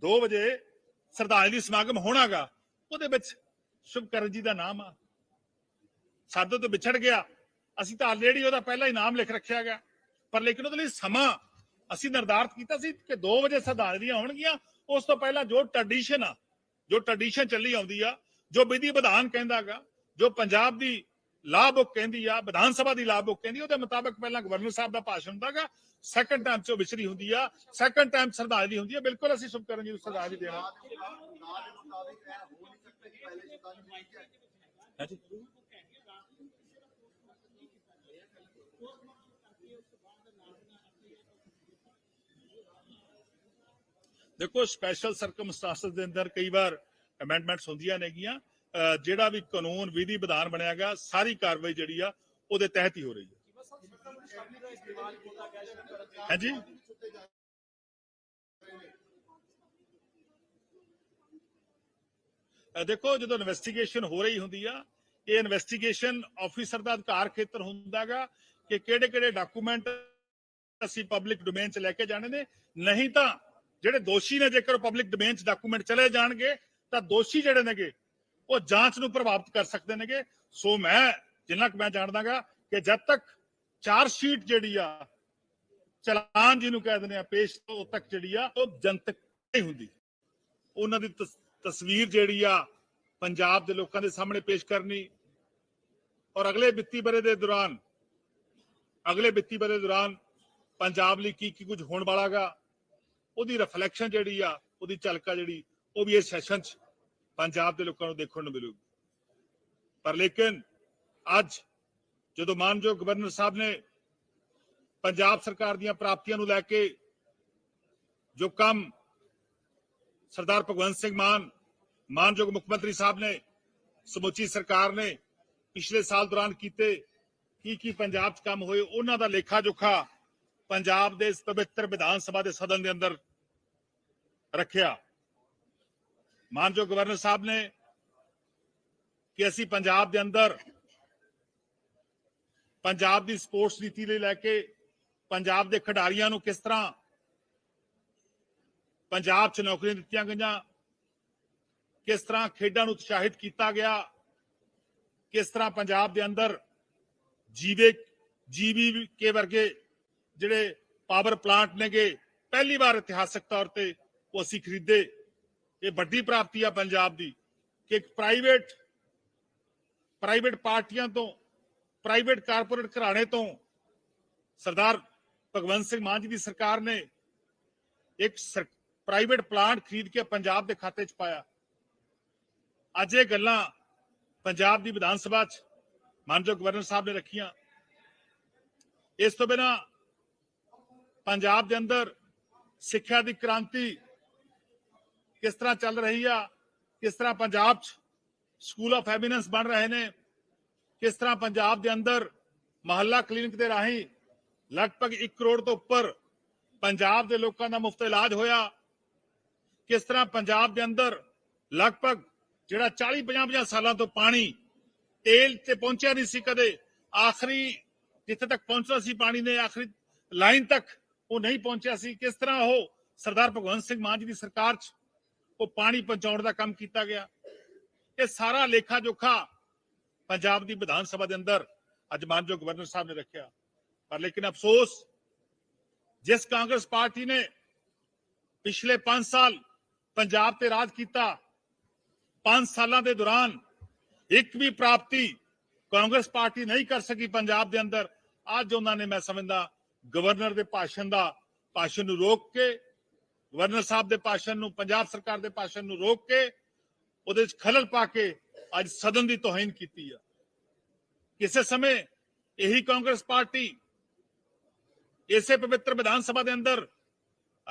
2 ਵਜੇ ਸ਼ਰਧਾਂਜਲੀ ਸਮਾਗਮ ਹੋਣਾਗਾ ਉਹਦੇ ਵਿੱਚ ਸ਼ੁਭਕਰਨ ਜੀ ਦਾ ਨਾਮ ਆ। ਸਾਡੇ ਤੋਂ ਵਿਛੜ ਗਿਆ। ਅਸੀਂ ਤਾਂ ਆਲਰੇਡੀ ਉਹਦਾ ਪਹਿਲਾਂ ਹੀ ਨਾਮ ਲਿਖ ਰੱਖਿਆ ਗਿਆ। ਪਰ ਲੇਕਿਨ ਉਹਦੇ ਲਈ ਸਮਾਂ ਅਸੀਂ ਨਿਰਧਾਰਤ ਕੀਤਾ ਸੀ ਕਿ 2 ਵਜੇ ਸ਼ਰਧਾਂਜਲੀਆਂ ਹੋਣਗੀਆਂ ਉਸ ਤੋਂ ਪਹਿਲਾਂ ਜੋ ਟ੍ਰੈਡੀਸ਼ਨ ਆ, ਜੋ ਟ੍ਰੈਡੀਸ਼ਨ ਚੱਲੀ ਆਉਂਦੀ ਆ, ਜੋ ਵਿਧੀ ਵਿਧਾਨ ਕਹਿੰਦਾਗਾ ਜੋ ਪੰਜਾਬ ਦੀ ਲਾਅ ਬੁੱਕ ਕਹਿੰਦੀ ਆ, ਵਿਧਾਨ ਸਭਾ ਦੀ ਲਾਅ ਬੁੱਕ ਕਹਿੰਦੀ ਉਹਦੇ ਮੁਤਾਬਕ ਪਹਿਲਾਂ ਗਵਰਨਰ ਸਾਹਿਬ ਦਾ ਭਾਸ਼ਣ ਹੁੰਦਾਗਾ ਸੈਕੰਡ ਟਾਈਮ ਚ ਵਿਚਰੀ ਹੁੰਦੀ ਆ ਸੈਕੰਡ ਟਾਈਮ ਸ਼ਰਧਾਂਜਲੀ ਹੁੰਦੀ ਆ। ਬਿਲਕੁਲ ਅਸੀਂ ਸ਼ੁਭਕਰਨ ਜੀ ਨੂੰ ਸ਼ਰਧਾਂਜਲੀ ਦੇਣਾ ਹਾਂਜੀ। ਦੇਖੋ ਸਪੈਸ਼ਲ ਸਰਕਮਸਟੈਂਸਸ ਦੇ ਅੰਦਰ ਕਈ ਵਾਰ ਅਮੈਂਡਮੈਂਟਸ ਹੁੰਦੀਆਂ ਨੇਗੀਆਂ। ਜਿਹੜਾ ਵੀ ਕਾਨੂੰਨ ਵਿਧੀ ਵਿਧਾਨ ਬਣਿਆਗਾ ਸਾਰੀ ਕਾਰਵਾਈ ਜਿਹੜੀ ਆ ਉਹਦੇ ਤਹਿਤ ਹੀ ਹੋ ਰਹੀ ਹੈ। ਹਾਂਜੀ। ਦੇਖੋ, ਜਦੋਂ ਇਨਵੈਸਟੀਗੇਸ਼ਨ ਹੋ ਰਹੀ ਹੁੰਦੀ ਆ, ਇਹ ਇਨਵੈਸਟੀਗੇਸ਼ਨ ਆਫੀਸਰ ਦਾ ਅਧਿਕਾਰ ਖੇਤਰ ਹੁੰਦਾਗਾ ਕਿ ਕਿਹੜੇ ਕਿਹੜੇ ਡਾਕੂਮੈਂਟ ਅਸੀਂ ਪਬਲਿਕ ਡੋਮੇਨ ਚ ਲੈ ਕੇ ਜਾਣੇ ਨੇ। ਨਹੀਂ ਤਾਂ ਜਿਹੜੇ ਦੋਸ਼ੀ ਨੇ, ਜੇਕਰ ਪਬਲਿਕ ਡੋਮੇਨ ਚ ਡਾਕੂਮੈਂਟ ਚਲੇ ਜਾਣਗੇ, ਤਾਂ ਦੋਸ਼ੀ ਜਿਹੜੇ ਨੇਗੇ, ਉਹ ਜਾਂਚ ਨੂੰ ਪ੍ਰਭਾਵਿਤ ਕਰ ਸਕਦੇ ਨੇਗੇ। ਸੋ ਮੈਂ, ਜਿੰਨਾ ਕੁ ਮੈਂ ਜਾਣਦਾਗਾ ਕਿ ਜਦ ਤੱਕ ਚਾਰ ਸ਼ੀਟ ਜਿਹੜੀ ਆ, ਚਲਾਨ ਜਿਹਨੂੰ ਕਹਿ ਦਿੰਦੇ ਆ, ਪੇਸ਼ ਤੋਂ ਤੱਕ ਜਿਹੜੀ ਆ, ਉਹ ਜਨਤਕ ਨਹੀਂ ਹੁੰਦੀ। ਉਹਨਾਂ ਦੀ ਤਸਵੀਰ ਜਿਹੜੀ ਆ, ਪੰਜਾਬ ਦੇ ਲੋਕਾਂ ਦੇ ਸਾਹਮਣੇ ਪੇਸ਼ ਕਰਨੀ ਔਰ ਅਗਲੇ ਵਿੱਤੀ ਬਰੇ ਦੇ ਦੌਰਾਨ, ਅਗਲੇ ਵਿੱਤੀ ਬਰੇ ਦੌਰਾਨ ਪੰਜਾਬ ਲਈ ਕੀ ਕੀ ਕੁਝ ਹੋਣ ਵਾਲਾਗਾ ਉਹਦੀ ਰਿਫਲੈਕਸ਼ਨ ਜਿਹੜੀ ਆ, ਉਹਦੀ ਝਲਕਾ ਜਿਹੜੀ, ਉਹ ਵੀ ਇਸ ਸੈਸ਼ਨ 'ਚ ਪੰਜਾਬ ਦੇ ਲੋਕਾਂ ਨੂੰ ਦੇਖਣ ਨੂੰ ਮਿਲੂਗੀ। ਪਰ ਲੇਕਿਨ ਅੱਜ ਜਦੋਂ ਮਾਨਯੋਗ ਗਵਰਨਰ ਸਾਹਿਬ ਨੇ ਪੰਜਾਬ ਸਰਕਾਰ ਦੀਆਂ ਪ੍ਰਾਪਤੀਆਂ ਨੂੰ ਲੈ ਕੇ ਜੋ ਕੰਮ ਸਰਦਾਰ ਭਗਵੰਤ ਸਿੰਘ ਮਾਨ, ਮਾਨਯੋਗ ਮੁੱਖ ਮੰਤਰੀ ਸਾਹਿਬ ਨੇ, ਸਮੁੱਚੀ ਸਰਕਾਰ ਨੇ ਪਿਛਲੇ ਸਾਲ ਦੌਰਾਨ ਕੀਤੇ, ਕੀ ਕੀ ਪੰਜਾਬ 'ਚ ਕੰਮ ਹੋਏ, ਉਹਨਾਂ ਦਾ ਲੇਖਾ ਜੋਖਾ ਪੰਜਾਬ ਦੇ ਇਸ ਪਵਿੱਤਰ ਵਿਧਾਨ ਸਭਾ ਦੇ ਸਦਨ ਦੇ ਅੰਦਰ ਰੱਖਿਆ। ਮਾਨਯੋਗ ਗਵਰਨਰ ਸਾਹਿਬ ਨੇ ਕਿ ਅਸੀਂ ਪੰਜਾਬ ਦੇ ਅੰਦਰ ਪੰਜਾਬ ਦੀ ਸਪੋਰਟਸ ਨੀਤੀ ਲਈ ਲੈ ਕੇ ਪੰਜਾਬ ਦੇ ਖਿਡਾਰੀਆਂ ਨੂੰ ਕਿਸ ਤਰ੍ਹਾਂ ਪੰਜਾਬ 'ਚ ਨੌਕਰੀਆਂ ਦਿੱਤੀਆਂ ਗਈਆਂ, ਕਿਸ ਤਰ੍ਹਾਂ ਖੇਡਾਂ ਨੂੰ ਉਤਸ਼ਾਹਿਤ ਕੀਤਾ ਗਿਆ, ਕਿਸ ਤਰ੍ਹਾਂ ਪੰਜਾਬ ਦੇ ਅੰਦਰ ਜੀਵੇ, ਜੀਵੀ ਕੇ ਵਰਗੇ ਜਿਹੜੇ ਪਾਵਰ ਪਲਾਂਟ ਨੇਗੇ, ਪਹਿਲੀ ਵਾਰ ਇਤਿਹਾਸਕ ਤੌਰ ਤੇ ਉਹ ਅਸੀਂ ਖਰੀਦੇ। ਇਹ ਵੱਡੀ ਪ੍ਰਾਪਤੀ ਆ ਪੰਜਾਬ ਦੀ ਕਿ ਪ੍ਰਾਈਵੇਟ ਪ੍ਰਾਈਵੇਟ ਪਾਰਟੀਆਂ ਤੋਂ ਪ੍ਰਾਈਵੇਟ ਕਾਰਪੋਰੇਟ ਘਰਾਣੇ ਤੋਂ ਸਰਦਾਰ ਭਗਵੰਤ ਸਿੰਘ ਮਾਨ ਜੀ ਦੀ ਸਰਕਾਰ ਨੇ ਇੱਕ ਪ੍ਰਾਈਵੇਟ ਪਲਾਂਟ ਖਰੀਦ ਕੇ ਪੰਜਾਬ ਦੇ ਖਾਤੇ 'ਚ ਪਾਇਆ ਅੱਜ ਇਹ ਗੱਲਾਂ ਪੰਜਾਬ ਦੀ ਵਿਧਾਨ ਸਭਾ 'ਚ ਮਾਨਯੋਗ ਗਵਰਨਰ ਸਾਹਿਬ ਨੇ ਰੱਖੀਆਂ ਇਸ ਤੋਂ ਬਿਨਾ ਪੰਜਾਬ ਦੇ ਅੰਦਰ ਸਿੱਖਿਆ ਦੀ ਕ੍ਰਾਂਤੀ ਕਿਸ ਤਰ੍ਹਾਂ ਚੱਲ ਰਹੀ ਆ ਕਿਸ ਤਰ੍ਹਾਂ ਪੰਜਾਬ 'ਚ ਸਕੂਲ ਆਫ ਐਮੀਨੈਂਸ ਬਣ ਰਹੇ ਨੇ ਕਿਸ ਤਰ੍ਹਾਂ ਪੰਜਾਬ ਦੇ ਅੰਦਰ ਮਹੱਲਾ ਕਲੀਨਿਕ ਦੇ ਰਾਹੀਂ ਲਗਭਗ 1 ਕਰੋੜ ਤੋਂ ਉੱਪਰ ਪੰਜਾਬ ਦੇ ਲੋਕਾਂ ਦਾ ਮੁਫਤ ਇਲਾਜ ਹੋਇਆ, ਕਿਸ ਤਰ੍ਹਾਂ ਪੰਜਾਬ ਦੇ ਅੰਦਰ ਲਗਭਗ ਜਿਹੜਾ 40 50 50 ਸਾਲਾਂ ਤੋਂ ਪਾਣੀ ਤੇਲ ਤੇ ਪਹੁੰਚਿਆ ਨਹੀਂ ਸੀ ਕਦੇ, ਆਖਰੀ ਜਿੱਥੇ ਤੱਕ ਪਹੁੰਚਣਾ ਸੀ ਪਾਣੀ ਨੇ, ਆਖਰੀ ਲਾਈਨ ਤੱਕ ਉਹ ਨਹੀਂ ਪਹੁੰਚਿਆ ਸੀ। ਕਿਸ ਤਰ੍ਹਾਂ ਉਹ ਸਰਦਾਰ ਭਗਵੰਤ ਸਿੰਘ ਮਾਨ ਜੀ ਦੀ ਸਰਕਾਰ 'ਚ ਉਹ ਪਾਣੀ ਪਹੁੰਚਾਉਣ ਦਾ ਕੰਮ ਕੀਤਾ ਗਿਆ। ਇਹ ਸਾਰਾ ਲੇਖਾ ਜੋਖਾ ਪੰਜਾਬ ਦੀ ਵਿਧਾਨ ਸਭਾ ਦੇ ਅੰਦਰ ਅੱਜ ਮਾਨਯੋਗ ਗਵਰਨਰ ਸਾਹਿਬ ਨੇ ਰੱਖਿਆ। ਪਰ ਲੇਕਿਨ ਅਫਸੋਸ, ਜਿਸ ਕਾਂਗਰਸ ਪਾਰਟੀ ਨੇ ਪਿਛਲੇ 5 ਸਾਲ ਪੰਜਾਬ ਤੇ ਰਾਜ ਕੀਤਾ 5 ਸਾਲਾਂ ਦੇ ਦੌਰਾਨ ਇੱਕ ਵੀ ਪ੍ਰਾਪਤੀ ਕਾਂਗਰਸ ਪਾਰਟੀ ਨਹੀਂ ਕਰ ਸਕੀ ਪੰਜਾਬ ਦੇ ਅੰਦਰ, ਅੱਜ ਉਹਨਾਂ ਨੇ, ਮੈਂ ਸਮਝਦਾ, ਗਵਰਨਰ ਦੇ ਭਾਸ਼ਣ ਦਾ ਭਾਸ਼ਣ ਨੂੰ ਰੋਕ ਕੇ, ਗਵਰਨਰ ਸਾਹਿਬ ਦੇ ਭਾਸ਼ਣ ਨੂੰ, ਪੰਜਾਬ ਸਰਕਾਰ ਦੇ ਭਾਸ਼ਣ ਨੂੰ ਰੋਕ ਕੇ, ਉਹਦੇ ਵਿੱਚ ਖਲਲ ਪਾ ਕੇ ਅੱਜ ਸਦਨ ਦੀ ਤੋਹੀਨ ਕੀਤੀ ਆ। ਕਿਸੇ ਸਮੇਂ ਇਹੀ ਕਾਂਗਰਸ ਪਾਰਟੀ ਇਸੇ ਪਵਿੱਤਰ ਵਿਧਾਨ ਸਭਾ ਦੇ ਅੰਦਰ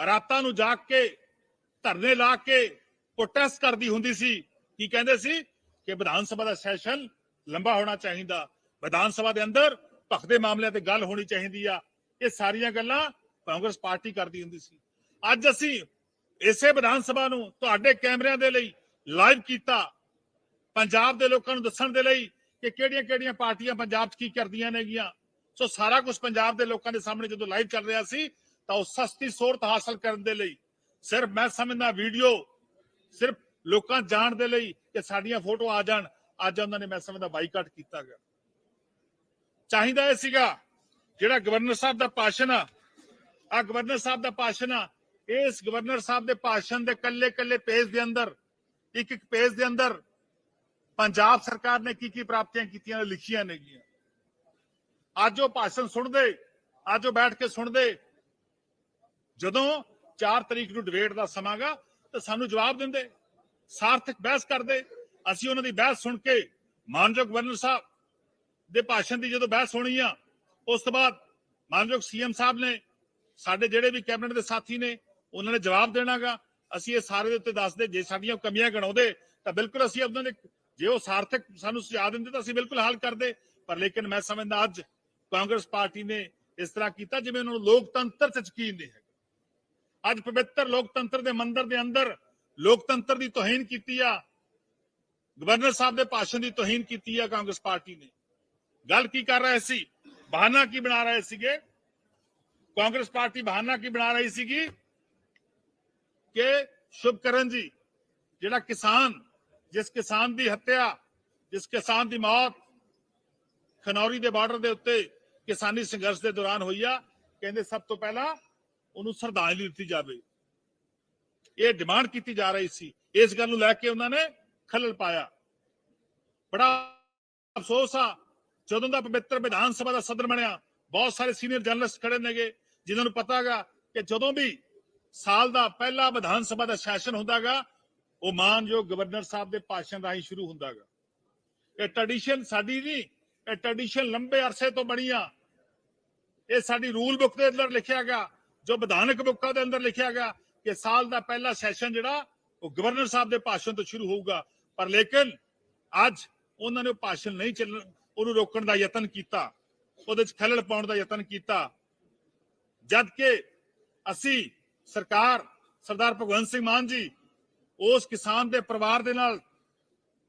ਰਾਤਾਂ ਨੂੰ ਜਾਗ ਕੇ, ਧਰਨੇ ਲਾ ਕੇ ਪ੍ਰੋਟੈਸਟ ਕਰਦੀ ਹੁੰਦੀ ਸੀ। ਕੀ ਕਹਿੰਦੇ ਸੀ? ਕਿ ਵਿਧਾਨ ਸਭਾ ਦਾ ਸੈਸ਼ਨ ਲੰਬਾ ਹੋਣਾ ਚਾਹੀਦਾ। ਵਿਧਾਨ ਸਭਾ ਦੇ ਅੰਦਰ ਭਖਦੇ ਮਾਮਲਿਆਂ ਤੇ ਗੱਲ ਹੋਣੀ ਚਾਹੀਦੀ ਆ। ਇਹ ਸਾਰੀਆਂ ਗੱਲਾਂ ਕਾਂਗਰਸ ਪਾਰਟੀ ਕਰਦੀ ਹੁੰਦੀ ਸੀ। ਅੱਜ ਅਸੀਂ ਇਸੇ ਵਿਧਾਨ ਸਭਾ ਨੂੰ ਤੁਹਾਡੇ ਕੈਮਰਿਆਂ ਦੇ ਲਈ ਲਾਈਵ ਕੀਤਾ। ਪੰਜਾਬ ਦੇ ਲੋਕਾਂ ਨੂੰ ਦੱਸਣ ਦੇ ਲਈ ਕਿ ਕਿਹੜੀਆਂ-ਕਿਹੜੀਆਂ ਪਾਰਟੀਆਂ ਪੰਜਾਬ 'ਚ ਕੀ ਕਰਦੀਆਂ ਨੇਗੀਆਂ। ਸੋ ਸਾਰਾ ਕੁਝ ਪੰਜਾਬ ਦੇ ਲੋਕਾਂ ਦੇ ਸਾਹਮਣੇ ਜਦੋਂ ਲਾਈਵ ਚੱਲ ਰਿਹਾ ਸੀ, ਤਾਂ ਉਹ ਸਸਤੀ ਸਹੂਲਤ ਹਾਸਲ ਕਰਨ ਦੇ ਲਈ ਸਿਰਫ ਮੈਂ ਸਮਝਦਾ ਵੀਡੀਓ ਸਿਰਫ ਲੋਕਾਂ ਜਾਣ ਦੇ ਲਈ ਕਿ ਸਾਡੀਆਂ ਫੋਟੋ ਆ ਜਾਣ, ਅੱਜ ਉਹਨਾਂ ਨੇ ਮੈਂ ਸਮਝਦਾ ਬਾਈਕਾਟ ਕੀਤਾ ਗਿਆ। ਚਾਹੀਦਾ ਇਹ ਸੀਗਾ ਜਿਹੜਾ ਗਵਰਨਰ ਸਾਹਿਬ ਦਾ ਭਾਸ਼ਣ ਆ ਆ ਗਵਰਨਰ ਸਾਹਿਬ ਦਾ ਭਾਸ਼ਣ ਆ, ਇਸ ਗਵਰਨਰ ਸਾਹਿਬ ਦੇ ਭਾਸ਼ਣ ਦੇ ਕੱਲੇ ਕੱਲੇ ਪੇਜ ਦੇ ਅੰਦਰ ਇੱਕ ਇੱਕ ਪੇਜ ਦੇ ਅੰਦਰ ਪੰਜਾਬ ਸਰਕਾਰ ਨੇ ਕੀ ਕੀ ਪ੍ਰਾਪਤੀਆਂ ਕੀਤੀਆਂ ਲਿਖੀਆਂ ਨੇਗੀਆਂ। ਅੱਜ ਉਹ ਭਾਸ਼ਣ ਸੁਣਦੇ, ਅੱਜ ਉਹ ਬੈਠ ਕੇ ਸੁਣਦੇ। ਜਦੋਂ 4 ਤਰੀਕ ਨੂੰ ਡਿਬੇਟ ਦਾ ਸਮਾਂਗਾ ਤਾਂ ਸਾਨੂੰ ਜਵਾਬ ਦਿੰਦੇ। ਸਾਰਥਕ ਬਹਿਸ ਕਰਦੇ। ਅਸੀਂ ਉਹਨਾਂ ਦੀ ਬਹਿਸ ਸੁਣ ਕੇ ਮਾਨਯੋਗ ਗਵਰਨਰ ਸਾਹਿਬ ਦੇ ਭਾਸ਼ਣ ਦੀ ਜਦੋਂ ਬਹਿਸ ਹੋਣੀ ਆ, ਉਸ ਤੋਂ ਬਾਅਦ ਮਾਨਯੋਗ ਸੀਐਮ ਸਾਹਿਬ ਨੇ, ਸਾਡੇ ਜਿਹੜੇ ਵੀ ਕੈਬਨਿਟ ਦੇ ਸਾਥੀ ਨੇ, ਉਹਨਾਂ ਨੇ ਜਵਾਬ ਦੇਣਾਗਾ ਅਸੀਂ ਇਹ ਸਾਰੇ ਦੇ ਉੱਤੇ ਦੱਸਦੇ, ਜੇ ਸਾਡੀਆਂ ਕਮੀਆਂ ਗਣਾਉਂਦੇ, ਤਾਂ ਬਿਲਕੁਲ ਅਸੀਂ ਉਹਨਾਂ ਦੇ ਜੇ ਉਹ ਸਾਰਥਕ ਸਾਨੂੰ ਸੁਝਾਅ ਦਿੰਦੇ ਤਾਂ ਅਸੀਂ ਬਿਲਕੁਲ ਹੱਲ ਕਰਦੇ। ਪਰ ਲੇਕਿਨ ਮੈਂ ਸਮਝਦਾ ਅੱਜ ਕਾਂਗਰਸ ਪਾਰਟੀ ਨੇ ਇਸ ਤਰ੍ਹਾਂ ਕੀਤਾ ਜਿਵੇਂ ਉਹਨਾਂ ਨੂੰ ਲੋਕਤੰਤਰ 'ਚ ਯਕੀਨ ਨਹੀਂ ਹੈ ਅੱਜ ਪਵਿੱਤਰ ਲੋਕਤੰਤਰ ਦੇ ਮੰਦਰ ਦੇ ਅੰਦਰ ਲੋਕਤੰਤਰ ਦੀ ਤੋਹੀਨ ਕੀਤੀ ਆ। ਗਵਰਨਰ ਸਾਹਿਬ ਦੇ ਭਾਸ਼ਣ ਦੀ ਤੋਹੀਨ ਕੀਤੀ ਆ ਕਾਂਗਰਸ ਪਾਰਟੀ ਨੇ। ਗੱਲ ਕੀ ਕਰ ਰਹੇ ਸੀ? ਬਹਾਨਾ ਕੀ ਬਣਾ ਰਹੇ ਸੀਗੇ? ਕਾਂਗਰਸ ਪਾਰਟੀ ਬਹਾਨਾ ਕੀ ਬਣਾ ਰਹੀ ਸੀਗੀ? ਕਿ ਸ਼ੁਭਕਰਨ ਜੀ, ਜਿਹੜਾ ਕਿਸਾਨ ਜਿਸ ਕਿਸਾਨ ਦੀ ਹੱਤਿਆ, ਜਿਸ ਕਿਸਾਨ ਦੀ ਮੌਤ ਖਨੌਰੀ ਦੇ ਬਾਰਡਰ ਦੇ ਉੱਤੇ ਕਿਸਾਨੀ ਸੰਘਰਸ਼ ਦੇ ਦੌਰਾਨ ਹੋਈ ਆ, ਕਹਿੰਦੇ ਸਭ ਤੋਂ ਪਹਿਲਾਂ ਉਹਨੂੰ ਸ਼ਰਧਾਂਜਲੀ ਦਿੱਤੀ ਜਾਵੇ। ਇਹ ਡਿਮਾਂਡ ਕੀਤੀ ਜਾ ਰਹੀ ਸੀ। ਇਸ ਗੱਲ ਨੂੰ ਲੈ ਕੇ ਉਹਨਾਂ ਨੇ ਖਲਲ ਪਾਇਆ। ਬੜਾ ਅਫਸੋਸ ਆ, ਜਦੋਂ ਦਾ ਪਵਿੱਤਰ ਵਿਧਾਨ ਸਭਾ ਦਾ ਸਦਨ ਬਣਿਆ, ਬਹੁਤ ਸਾਰੇ ਸੀਨੀਅਰ ਜਰਨਲਿਸਟ ਖੜੇ ਨੇਗੇ, ਜਿਨ੍ਹਾਂ ਨੂੰ ਪਤਾਗਾ ਕਿ ਜਦੋਂ ਵੀ ਸਾਲ ਦਾ ਪਹਿਲਾ ਵਿਧਾਨ ਸਭਾ ਦਾ ਸੈਸ਼ਨ ਹੁੰਦਾਗਾ ਉਹ ਮਾਨਯੋਗ ਗਵਰਨਰ ਸਾਹਿਬ ਦੇ ਭਾਸ਼ਣ ਰਾਹੀਂ ਸ਼ੁਰੂ ਹੁੰਦਾਗਾ। ਇਹ ਟ੍ਰੈਡੀਸ਼ਨ ਸਾਡੀ ਨਹੀਂ, ਇਹ ਟ੍ਰੈਡੀਸ਼ਨ ਲੰਬੇ ਅਰਸੇ ਤੋਂ ਬਣੀ ਆ ਇਹ ਸਾਡੀ ਰੂਲ ਬੁੱਕ ਦੇ ਅੰਦਰ ਲਿਖਿਆ ਗਿਆ ਜੋ ਵਿਧਾਨਕ ਬੁੱਕਾਂ ਦੇ ਅੰਦਰ ਲਿਖਿਆ ਗਿਆ ਕਿ ਸਾਲ ਦਾ ਪਹਿਲਾ ਸੈਸ਼ਨ ਜਿਹੜਾ, ਉਹ ਗਵਰਨਰ ਸਾਹਿਬ ਦੇ ਭਾਸ਼ਣ ਤੋਂ ਸ਼ੁਰੂ ਹੋਊਗਾ। ਪਰ ਲੇਕਿਨ ਅੱਜ ਉਹਨਾਂ ਨੇ ਉਹ ਭਾਸ਼ਣ ਨਹੀਂ ਚੱਲਣ, ਉਹਨੂੰ ਰੋਕਣ ਦਾ ਯਤਨ ਕੀਤਾ, ਉਹਦੇ ਚ ਖਲਲ ਪਾਉਣ ਦਾ ਯਤਨ ਕੀਤਾ। ਜਦ ਕਿ ਅਸੀਂ ਸਰਕਾਰ, ਸਰਦਾਰ ਭਗਵੰਤ ਸਿੰਘ ਮਾਨ ਜੀ ਉਸ ਕਿਸਾਨ ਦੇ ਪਰਿਵਾਰ ਦੇ ਨਾਲ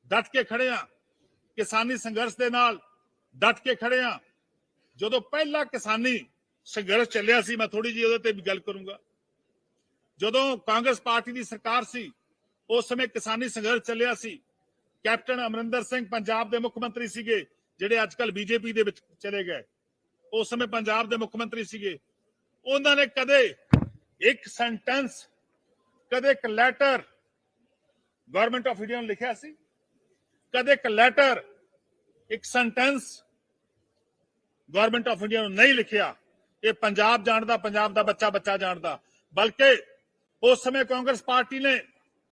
ਡਟ ਕੇ ਖੜੇ ਆ। ਕਿਸਾਨੀ ਸੰਘਰਸ਼ ਦੇ ਨਾਲ ਡਟ ਕੇ ਖੜੇ ਆ। ਜਦੋਂ ਪਹਿਲਾ ਕਿਸਾਨੀ ਸੰਘਰਸ਼ ਚੱਲਿਆ ਸੀ, ਮੈਂ ਥੋੜੀ ਜਿਹੀ ਉਹਦੇ ਤੇ ਵੀ ਗੱਲ ਕਰੂੰਗਾ। ਜਦੋਂ ਕਾਂਗਰਸ ਪਾਰਟੀ ਦੀ ਸਰਕਾਰ ਸੀ, ਉਸ ਸਮੇਂ ਕਿਸਾਨੀ ਸੰਘਰਸ਼ ਚੱਲਿਆ ਸੀ। ਕੈਪਟਨ ਅਮਰਿੰਦਰ ਸਿੰਘ ਪੰਜਾਬ ਦੇ ਮੁੱਖ ਮੰਤਰੀ ਸੀਗੇ, ਜਿਹੜੇ ਅੱਜ ਕੱਲ ਬੀਜੇਪੀ ਦੇ ਵਿੱਚ ਚਲੇ ਗਏ। ਉਸ ਸਮੇਂ ਪੰਜਾਬ ਦੇ ਮੁੱਖ ਮੰਤਰੀ ਸੀਗੇ। ਉਹਨਾਂ ਨੇ ਕਦੇ ਇੱਕ ਸੈਂਟੈਂਸ, ਕਦੇ ਇੱਕ ਲੈਟਰ ਗਵਰਨਮੈਂਟ ਆਫ ਇੰਡੀਆ ਨੂੰ ਲਿਖਿਆ ਸੀ, ਕਦੇ ਇੱਕ ਲੈਟਰ ਇੱਕ ਸੈਂਟੈਂਸ ਗਵਰਨਮੈਂਟ ਆਫ ਇੰਡੀਆ ਨੂੰ ਨਹੀਂ ਲਿਖਿਆ। ਇਹ ਪੰਜਾਬ ਜਾਣਦਾ, ਪੰਜਾਬ ਦਾ ਬੱਚਾ ਬੱਚਾ ਜਾਣਦਾ। ਬਲਕਿ ਉਸ ਸਮੇਂ ਕਾਂਗਰਸ ਪਾਰਟੀ ਨੇ